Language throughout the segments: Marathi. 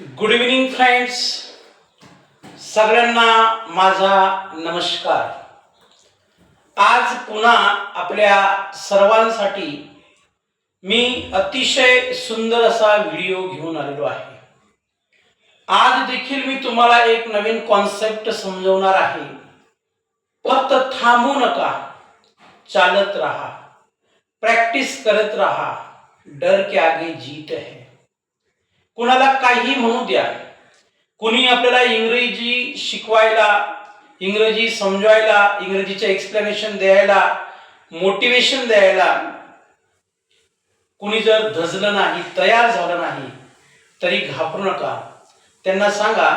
गुड इव्हिनिंग फ्रेंड्स सगळ्यांना माझा नमस्कार. आज पुन्हा आपल्या सर्वांसाठी मी अतिशय सुंदर असा व्हिडिओ घेऊन आलेलो आहे. आज देखील मी तुम्हाला एक नवीन कॉन्सेप्ट समजवणार आहे. फक्त थांबू नका. चालत राहा. प्रॅक्टिस करत राहा. डर के आगे जीत है. कुणाला काही म्हणू द्या. कुणी आपल्याला इंग्रजी शिकवायला इंग्रजी समजवायला इंग्रजीचे एक्सप्लेनेशन द्यायला मोटिवेशन द्यायला कुणी जर धजलं नाही तयार झालं नाही तरी घाबरू नका. त्यांना सांगा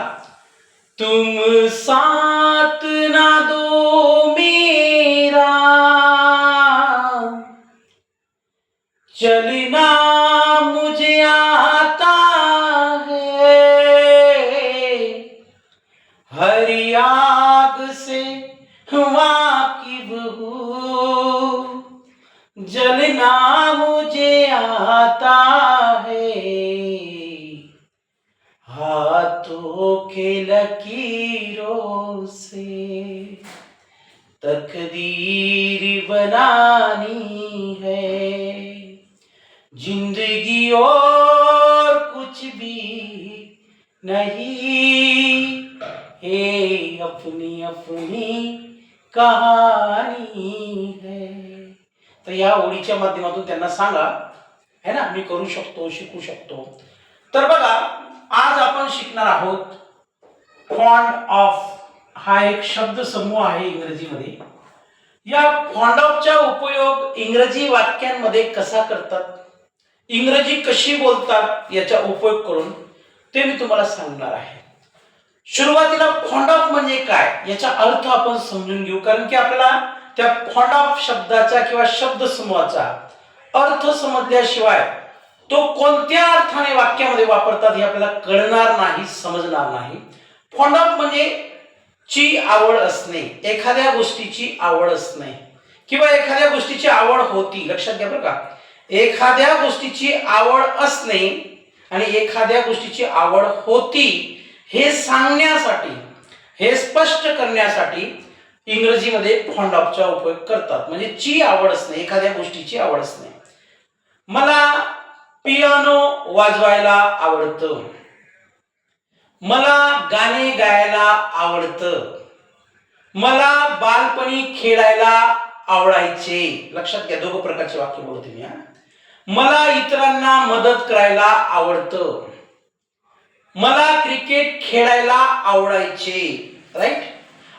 तुम सात ना दो मी हरी आग से वाकिफ हूँ। जलना मुझे आता है। हाथों के लकीरों से तकदीर बनानी है। ज़िंदगी और कुछ भी नहीं। हे अपनी अपनी कहानी है। तर या ओळीच्या माध्यमातून त्यांना सांगा है ना मी करू शकतो शिकू शकतो. तर बघा आज आपण शिकणार आहोत फॉन्ड ऑफ हा एक शब्द समूह आहे इंग्रजीमध्ये. या फॉन्ड ऑफचा उपयोग इंग्रजी वाक्यांमध्ये कसा करतात इंग्रजी कशी बोलतात याचा उपयोग करून ते मी तुम्हाला सांगणार आहे. सुरुवातीला फॉन्ड ऑफ म्हणजे काय? याचा अर्थ आपण समजून घेऊ. कारण की आपल्याला त्या फॉन्ड ऑफ शब्दाचा किंवा शब्द समूहाचा अर्थ समजल्याशिवाय तो कोणत्या अर्थाने वाक्यामध्ये वापरतात हे आपल्याला कळणार नाही समजणार नाही. फॉन्ड ऑफ म्हणजे ची आवड असणे एखाद्या गोष्टीची आवड असणे. किंवा एखाद्या गोष्टीची आवड होती लक्षात घ्या बरं का. एखाद्या गोष्टीची आवड असणे आणि एखाद्या गोष्टीची आवड होती हे सांगण्यासाठी हे स्पष्ट करण्यासाठी इंग्रजीमध्ये फॉन्ड ऑफचा उपयोग करतात. म्हणजे ची आवड असणे एखाद्या गोष्टीची आवड असणे. मला पियानो वाजवायला आवडतं. मला गाणे गायला आवडतं. मला बालपणी खेळायला आवडायचे. लक्षात घ्या दोघं प्रकारचे वाक्य बोलते मी मला इतरांना मदत करायला आवडतं. मला क्रिकेट खेळायला आवडायचे राईट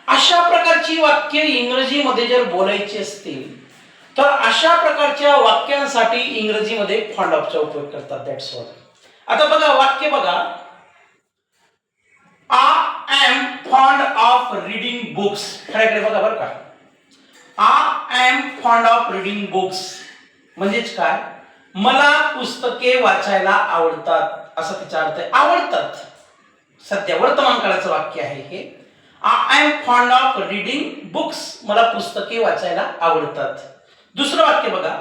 अशा प्रकारची वाक्य इंग्रजीमध्ये जर बोलायची असतील तर अशा प्रकारच्या वाक्यांसाठी इंग्रजीमध्ये फॉन्ड ऑफचा उपयोग करतात दॅट्स ऑल आता बघा वाक्य बघा. I am fond of reading books खऱ्याकडे बघा बरं का. I am fond of reading books म्हणजेच काय? मला पुस्तके वाचायला आवडतात. असा त्याचा अर्थ आहे. आवडतात. सध्या वर्तमान काळाचं वाक्य आहे हे. I am fond of reading books मला पुस्तके वाचायला आवडतात. दुसरं वाक्य बघा.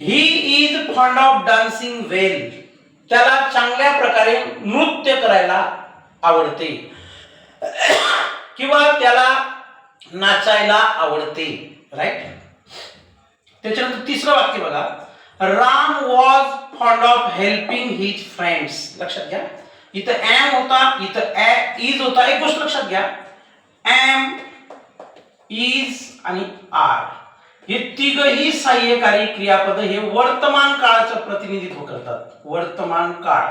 He is fond of dancing well त्याला चांगल्या प्रकारे नृत्य करायला आवडते. किंवा त्याला नाचायला आवडते. राईट त्याच्यानंतर तिसरं वाक्य बघा. Ram was fond of helping his friends लक्षात घ्या. इथं एम होता इथं इज होता. एक गोष्ट लक्षात घ्या. एम इज आणि आर हे तिघही सहाय्यकारी क्रियापद हे वर्तमान काळाचं प्रतिनिधित्व करतात. वर्तमान काळ.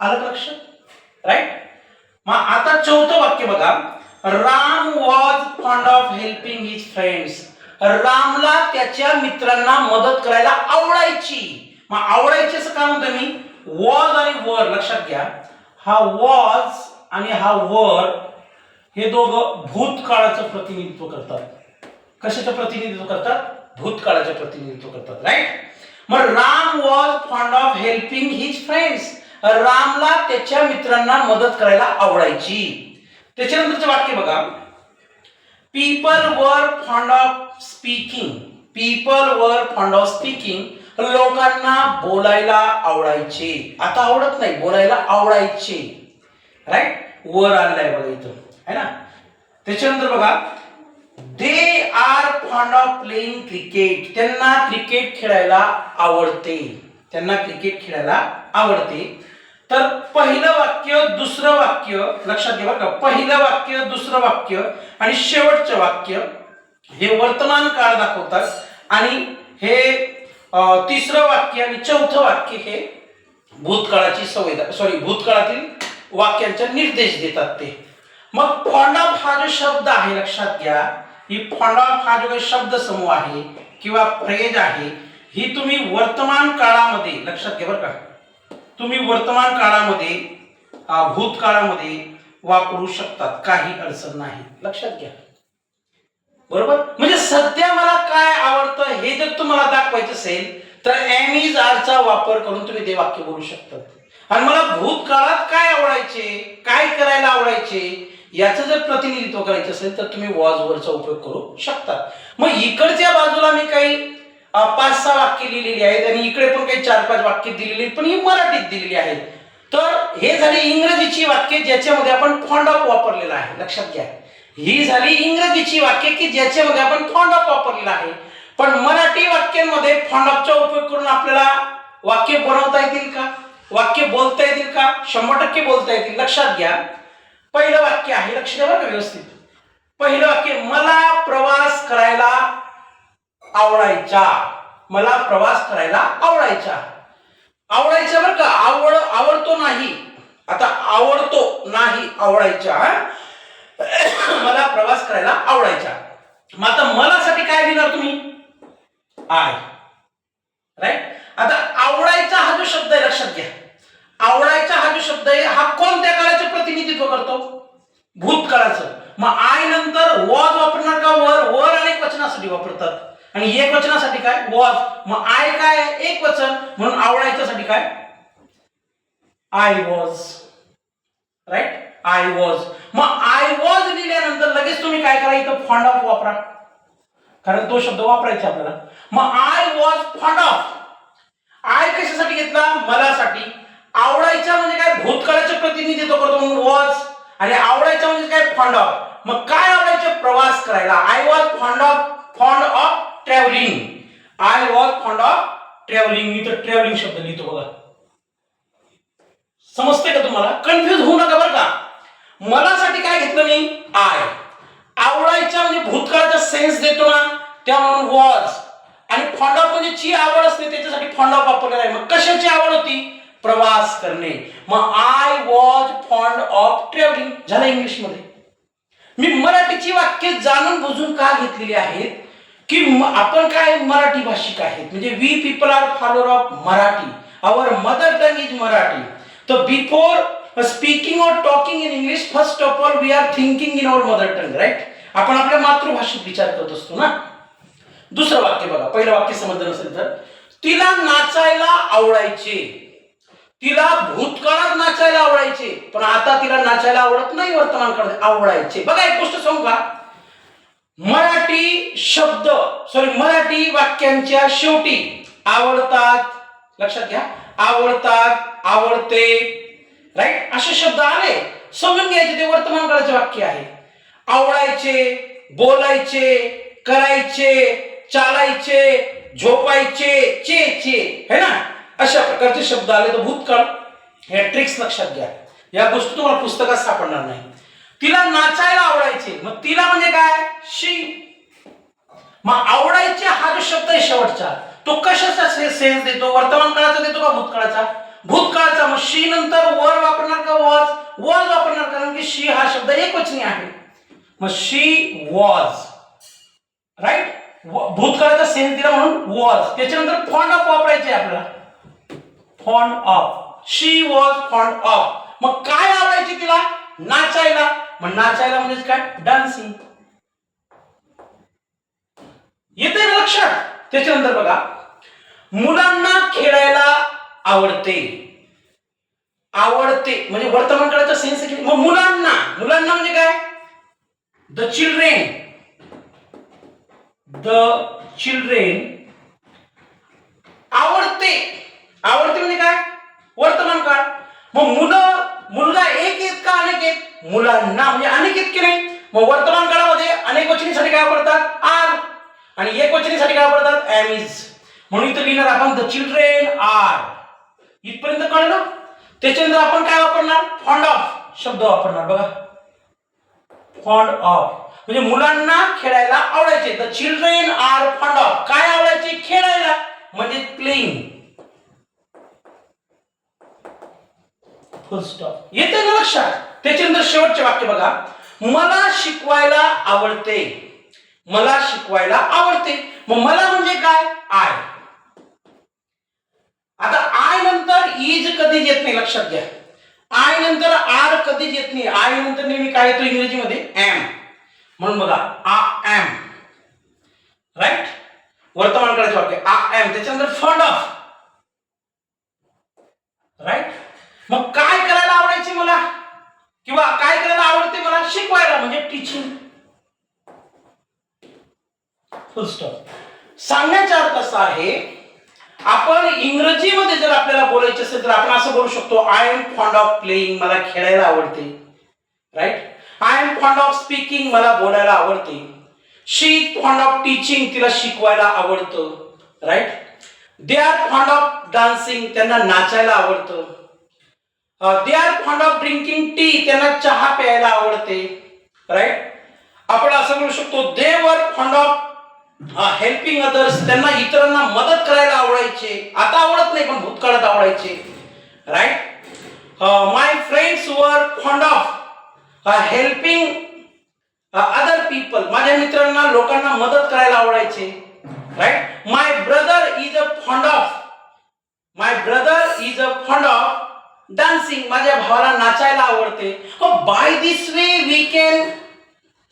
आलं लक्षात राईट मग आता चौथं वाक्य बघा. Ram was fond of helping his friends रामला त्याच्या मित्रांना मदत करायला आवडायची. मग आवडायची असं का म्हणतो मी? वॉज आणि वर लक्षात घ्या. हा वॉज आणि हा वर हे दोघं भूतकाळाचं प्रतिनिधित्व करतात. कशाचं प्रतिनिधित्व करतात? भूतकाळाचं प्रतिनिधित्व करतात राईट मग Ram was fond of helping his friends रामला त्याच्या मित्रांना मदत करायला आवडायची. त्याच्यानंतरचं वाक्य बघा. People were fond of speaking people were fond of speaking लोकांना बोलायला आवडायचे. आता आवडत नाही बोलायला आवडायचे. राईट वर आणलाय बघा इथं. है ना? त्याच्यानंतर बघा they are fond of playing cricket त्यांना क्रिकेट खेळायला आवडते. त्यांना क्रिकेट खेळायला आवडते. तर पहिलं वाक्य दुसरं वाक्य लक्षात घ्या बरं का पहिलं वाक्य दुसरं वाक्य आणि शेवटचं वाक्य हे वर्तमान काळ दाखवतात आणि हे तिसरं वाक्य आणि चौथं वाक्य हे भूतकाळाची सवय सॉरी भूतकाळातील वाक्यांचा निर्देश देतात ते. मग फॉन्ड हा जो शब्द आहे लक्षात घ्या ही फॉन्ड हा जो काही शब्द समूह आहे किंवा फ्रेज आहे ही तुम्ही वर्तमान काळामध्ये लक्षात घ्या बरं का तुम्ही वर्तमान काळामध्ये भूतकाळामध्ये वापरू शकतात काही अडचण नाही. लक्षात घ्या. बरोबर? म्हणजे सध्या मला काय आवडतं हे जर तुम्हाला दाखवायचं असेल तर एम इज आरचा वापर करून तुम्ही ते वाक्य बोलू शकतात आणि मला भूतकाळात काय आवडायचे काय करायला आवडायचे याचं जर प्रतिनिधित्व करायचं असेल तर तुम्ही वॉज वरचा उपयोग करू शकता. मग इकडच्या बाजूला मी काही पाच सहा वाक्य लिहिलेली आहेत आणि इकडे पण काही चार पाच वाक्य दिलेली आहेत पण ही मराठीत दिलेली आहेत. तर हे झाले इंग्रजीची वाक्य ज्याच्यामध्ये आपण फॉन्ड ऑफ वापरलेला आहे. लक्षात घ्या. ही झाली इंग्रजीची वाक्य की ज्याच्यामध्ये आपण फॉन्ड ऑफ वापरलेला आहे. पण मराठी वाक्यांमध्ये फॉन्ड ऑफचा उपयोग करून आपल्याला वाक्य बनवता येतील का? वाक्य बोलता येतील का? शंभर टक्के बोलता येतील. लक्षात घ्या. पहिलं वाक्य आहे लक्ष द्या बरं व्यवस्थित. पहिलं वाक्य मला प्रवास करायला आवडायचा. मला प्रवास करायला आवडायचा. आवडायचा बरं का? आवड आवडतो नाही. आता आवडतो नाही आवडायचा हा? करायला मग आता मलासाठी काय देणार तुम्ही? आय. राईट आता आवडायचा हा जो शब्द आहे लक्षात घ्या. आवडायचा हा जो शब्द आहे हा कोणत्या काळाचे प्रतिनिधित्व करतो? भूतकाळाचं. मग आय नंतर वॉज वापरणार का वर? वर अनेक वचनासाठी वापरतात. आणि एक वचनासाठी काय? वॉज. मग आय काय? एक वचन. म्हणून आवडायच्यासाठी काय? I was. Right I was. मग आय वॉज लिहिल्यानंतर लगेच तुम्ही काय करा इथं फॉन्ड ऑफ वापरा. कारण तो शब्द वापरायचा आपल्याला. मग I was fond of I कशासाठी घेतला? मलासाठी. आवडायचा म्हणजे काय? भूतकाळाचं प्रतिनिधित्व करतो म्हणून वॉज आणि आवडायचा म्हणजे काय? फॉन्ड ऑफ मग काय आवडायचं? प्रवास करायला. I was fond of fond of travelling I was fond of travelling मी तर ट्रॅव्हलिंग शब्द लिहितो बघा. समजते का तुम्हाला? कन्फ्युज होऊ नका बरं का. मला आय. आवडायच्या म्हणजे भूतकाळाचा सेन्स देतो ना त्या म्हणून वॉज आणि फॉन्ड ऑफ म्हणजे ची आवड असते त्याच्यासाठी फॉन्ड ऑफ वापरलेला आहे. मग कशाची आवड होती? प्रवास करणे. मग I was fond of travelling झालं इंग्लिशमध्ये. मी मराठीची वाक्य जाणून बुजून का घेतलेली आहेत? की आपण काय मराठी भाषिक आहेत? म्हणजे we people are follower of Marathi. Our mother tongue is Marathi. तर before speaking or talking in English first of all we are thinking in our mother tongue right आपण आपल्या मातृभाषेत विचार करत असतो ना? दुसरं वाक्य बघा. पहिलं वाक्य समजलं नसेल तर. तिला नाचायला आवडायचे. तिला भूतकाळात नाचायला आवडायचे. पण आता तिला नाचायला आवडत नाही वर्तमान काळात. आवडायचे. बघा एक गोष्ट सांगू का? मराठी शब्द सॉरी मराठी वाक्यांच्या शेवटी आवडतात. लक्षात घ्या. आवडतात आवडते राईट असे शब्द आले. समजून घ्यायचे ते वर्तमान काळाचे वाक्य आहे. आवडायचे बोलायचे करायचे चालायचे झोपायचे चे चे है ना? अशा प्रकारचे शब्द आले तर भूतकाळ. हे ट्रिक्स लक्षात घ्या. या गोष्टी तुम्हाला पुस्तकात सापडणार नाही. तिला नाचायला आवडायचे. मग तिला म्हणजे काय? शी. मग आवडायचे हा जो शब्द आहे शेवटचा तो कशाचा सेन्स देतो? वर्तमान काळाचा देतो का भूतकाळाचा? भूतकाळचा मग शी नंतर वर वापरणार का वॉज? वॉज वापरणार कारण की शी हा शब्द एकवचनी आहे. मग शी वॉज. राईट भूतकाळाचा सेन्स दिला म्हणून वॉज. त्याच्यानंतर फॉन्ड ऑफ वापरायचे आपल्याला. Fond of. She was fond of. मग काय आवडायची तिला? नाचायला. मग नाचायला म्हणजे काय? डान्सिंग. येते ना लक्षात? त्याच्यानंतर बघा. मुलांना खेळायला आवडते. आवडते. म्हणजे वर्तमान काळाचा सेन्स मग मुलांना मुलांना म्हणजे काय? द चिल्ड्रेन द चिल्ड्रेन आवडते. आवडते म्हणजे काय? वर्तमान काळ मग मुलं मुलगा एक आहेत का अनेक आहेत? मुलांना. म्हणजे अनेक आहेत की नाही? मग वर्तमान काळामध्ये अनेक वचनीसाठी काय वापरतात? आर आणि एक वचनीसाठी काय वापरतात? एम इज म्हणून इथं लिहिणार आपण द चिल्ड्रेन आर इथपर्यंत कळलं? त्याच्यानंतर आपण काय वापरणार? फॉन्ड ऑफ शब्द वापरणार बघा. फॉन्ड ऑफ म्हणजे मुलांना खेळायला आवडायचे. The children are fond of काय आवडायचे? खेळायला. म्हणजे प्लेइंग फुल स्टॉप येते ना लक्षात? त्याच्यानंतर शेवटचे वाक्य बघा. मला शिकवायला आवडते. मला शिकवायला आवडते. मग मला म्हणजे काय? आय आता आय नंतर इज कधीच येत नाही लक्षात घ्या. आय नंतर आर कधीच येत नाही. आय नंतर नेहमी काय येतो इंग्रजीमध्ये? एम. म्हणून बघा आ एम. राईट वर्तमान काळाचे वाक्य आ एम. त्याच्यानंतर फंड ऑफ राईट मग काय करायला आवडायचे मला? किंवा काय करायला आवडते मला? शिकवायला म्हणजे टीचिंग फुल स्टॉप सांगण्याचा अर्थ असा आहे आपण इंग्रजीमध्ये जर आपल्याला बोलायचे असेल तर आपण असं बोलू शकतो I am fond of playing मला खेळायला आवडते. Right I am fond of speaking मला बोलायला आवडते. शी फॉन्ड ऑफ टीचिंग तिला शिकवायला आवडतं. Right they are fond of dancing त्यांना नाचायला आवडतं. They are fond of drinking tea त्यांना चहा प्यायला आवडते. राईट आपण असं म्हणू शकतो दे वर फॉन्ड ऑफ हेल्पिंग अदर्स त्यांना इतरांना मदत करायला आवडायचे. आता आवडत नाही पण भूतकाळात आवडायचे. Right my friends were fond of helping other people माझ्या मित्रांना लोकांना मदत करायला आवडायचे. Right my brother is a fond of my brother is a fond of dancing माझ्या भावाला नाचायला आवडते. By this way we can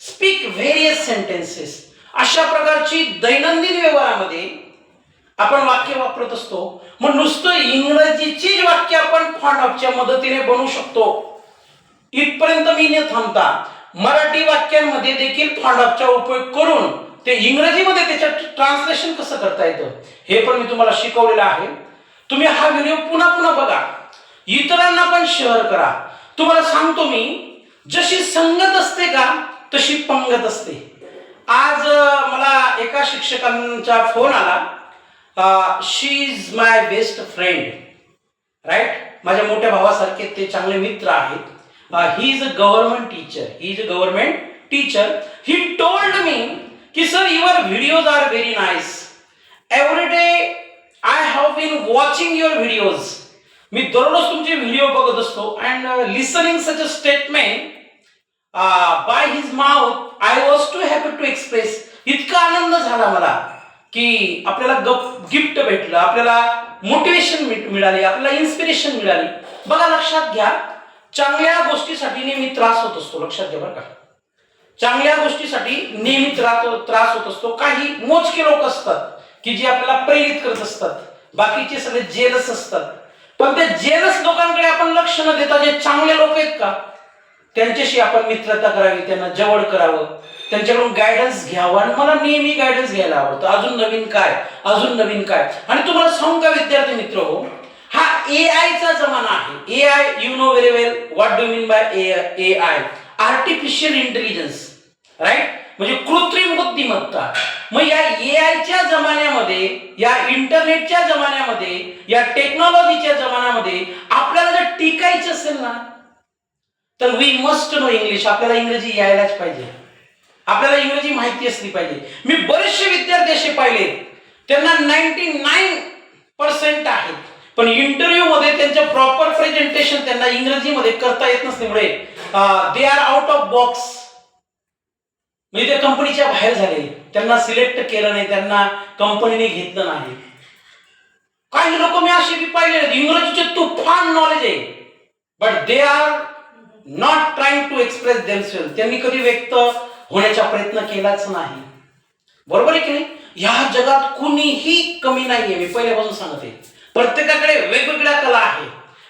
speak various sentences अशा प्रकारची दैनंदिन व्यवहारामध्ये आपण वाक्य वापरत असतो. मग नुसतं इंग्रजीचीच वाक्य आपण फॉन्ड ऑफच्या मदतीने बनवू शकतो. इथपर्यंत मी न थांबता मराठी वाक्यांमध्ये देखील फॉन्ड ऑफचा उपयोग करून ते इंग्रजीमध्ये त्याच्या ट्रान्सलेशन कसं करता येतं हे पण मी तुम्हाला शिकवलेलं आहे. तुम्ही हा व्हिडिओ पुन्हा पुन्हा बघा. इतरांना पण शेअर करा. तुम्हाला सांगतो मी जशी संगत असते का तशी पंगत असते. आज मला एका शिक्षकांचा फोन आला. She is my best friend right माझ्या मोठ्या भावासारखे ते चांगले मित्र आहेत. He is a government teacher he is a government teacher he told me की sir your videos are very nice every day I have been watching your videos मी दररोज तुमचे व्हिडिओ बघत असतो. And listening such a statement by his mouth I was too happy to express इतका आनंद झाला मला की आपल्याला गिफ्ट भेटलं आपल्याला मोटिवेशन मिळाली आपल्याला इन्स्पिरेशन मिळाली. बघा लक्षात घ्या. चांगल्या गोष्टीसाठी नेहमी त्रास होत असतो. लक्षात घ्या बरं का. चांगल्या गोष्टीसाठी नेहमी त्रास त्रास होत असतो. काही मोजके लोक असतात की जे आपल्याला प्रेरित करत असतात. बाकीचे सगळे जेलस असतात. पण त्या जेलस लोकांकडे आपण लक्ष न देता जे चांगले लोक आहेत का? त्यांच्याशी आपण मित्रता करावी त्यांना जवळ करावं. त्यांच्याकडून गायडन्स घ्यावं. आणि मला नेहमी गायडन्स घ्यायला आवडतं. अजून नवीन काय? अजून नवीन काय? आणि तुम्हाला सांगू का विद्यार्थी मित्र हो? हा ए आयचा जमाना आहे. A I you know very well what do mean by A I artificial intelligence right म्हणजे कृत्रिम बुद्धिमत्ता. मग या ए आयच्या जमान्यामध्ये या इंटरनेटच्या जमान्यामध्ये या टेक्नॉलॉजीच्या जमान्यामध्ये आपल्याला जर टिकायचं असेल ना तर वी मस्ट नो इंग्लिश आपल्याला इंग्रजी यायलाच पाहिजे. आपल्याला इंग्रजी माहिती असली पाहिजे. मी बरेचसे विद्यार्थी असे पाहिले. त्यांना नाईन्टी नाईन पर्सेंट आहेत. पण इंटरव्ह्यू मध्ये त्यांचं प्रॉपर प्रेझेंटेशन त्यांना इंग्रजीमध्ये करता येत नसल्यामुळे they are out of box म्हणजे त्या कंपनीच्या बाहेर झाले. त्यांना सिलेक्ट केलं नाही. त्यांना कंपनीने घेतलं नाही. काही लोक मी असे बी पाहिले. इंग्रजीचे तुफान नॉलेज आहे. But they are not trying to express themselves त्यांनी कधी व्यक्त होण्याचा प्रयत्न केलाच नाही. बरोबर आहे की नाही? ह्या जगात कुणीही कमी नाहीये. मी पहिल्यापासून सांगते. प्रत्येकाकडे वेगवेगळ्या कला आहे.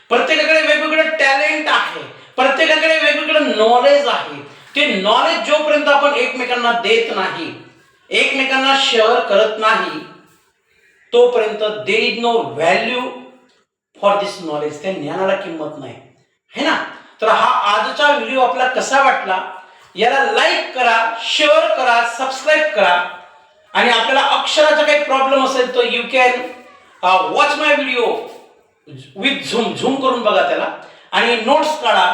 प्रत्येकाकडे वेगवेगळं टॅलेंट आहे. प्रत्येकाकडे वेगवेगळं नॉलेज आहे. ते नॉलेज जोपर्यंत आपण एकमेकांना देत नाही एकमेकांना शेअर करत नाही तोपर्यंत there is no value for this knowledge त्या ज्ञानाला किंमत नाही. है ना? तर हा आजचा व्हिडिओ आपला कसा वाटला? याला लाईक करा शेअर करा सबस्क्राईब करा. आणि आपल्याला अक्षराचा काही प्रॉब्लेम असेल तर you can watch my video with zoom zoom करून बघा त्याला. आणि नोट्स काढा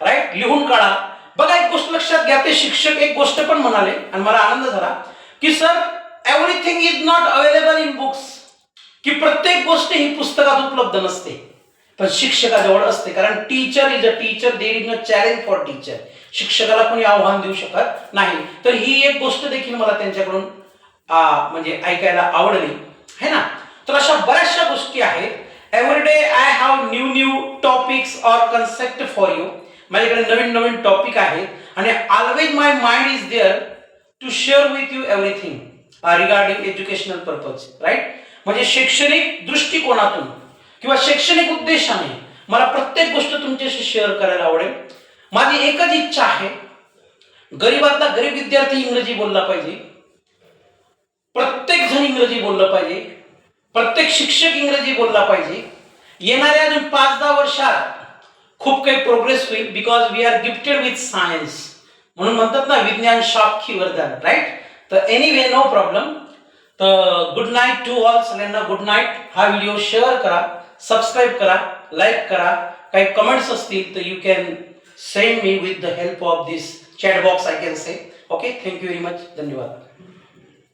राईट लिहून काढा. बघा एक गोष्ट लक्षात घ्या. ते शिक्षक एक गोष्ट पण म्हणाले आणि मला आनंद झाला की sir everything is not available in books की प्रत्येक गोष्ट ही पुस्तकात उपलब्ध नसते. पण शिक्षकाजवळ असते. कारण teacher is a teacher there is no challenge for teacher शिक्षकाला कोणी आव्हान देऊ शकत नाही. तर ही एक गोष्ट देखील मला त्यांच्याकडून म्हणजे ऐकायला आवडली. है ना? तर अशा बऱ्याचशा गोष्टी आहेत. Every day I have new new topics or concept for you माझ्याकडे नवीन नवीन टॉपिक आहेत. आणि always my mind is there to share with you everything regarding educational purpose right म्हणजे शैक्षणिक दृष्टिकोनातून किंवा शैक्षणिक उद्देशाने मला प्रत्येक गोष्ट तुमच्याशी शेअर करायला आवडेल. माझी एकच इच्छा आहे गरीबातला गरीब विद्यार्थी इंग्रजी बोलला पाहिजे. प्रत्येक जण इंग्रजी बोललं पाहिजे. प्रत्येक शिक्षक इंग्रजी बोलला पाहिजे. येणाऱ्या अजून पाच दहा वर्षात खूप काही प्रोग्रेस होईल because we are gifted with science म्हणून म्हणतात ना विज्ञान शॉप की वरदान राईट तर एनिवे नो प्रॉब्लेम तर गुड नाईट टू ऑल सगळ्यांना गुड नाईट हा व्हिडिओ शेअर करा. सबस्क्राईब करा लाईक करा. काही कमेंट्स असतील तर you can send me with the help of this chat box I can say okay thank you very much धन्यवाद.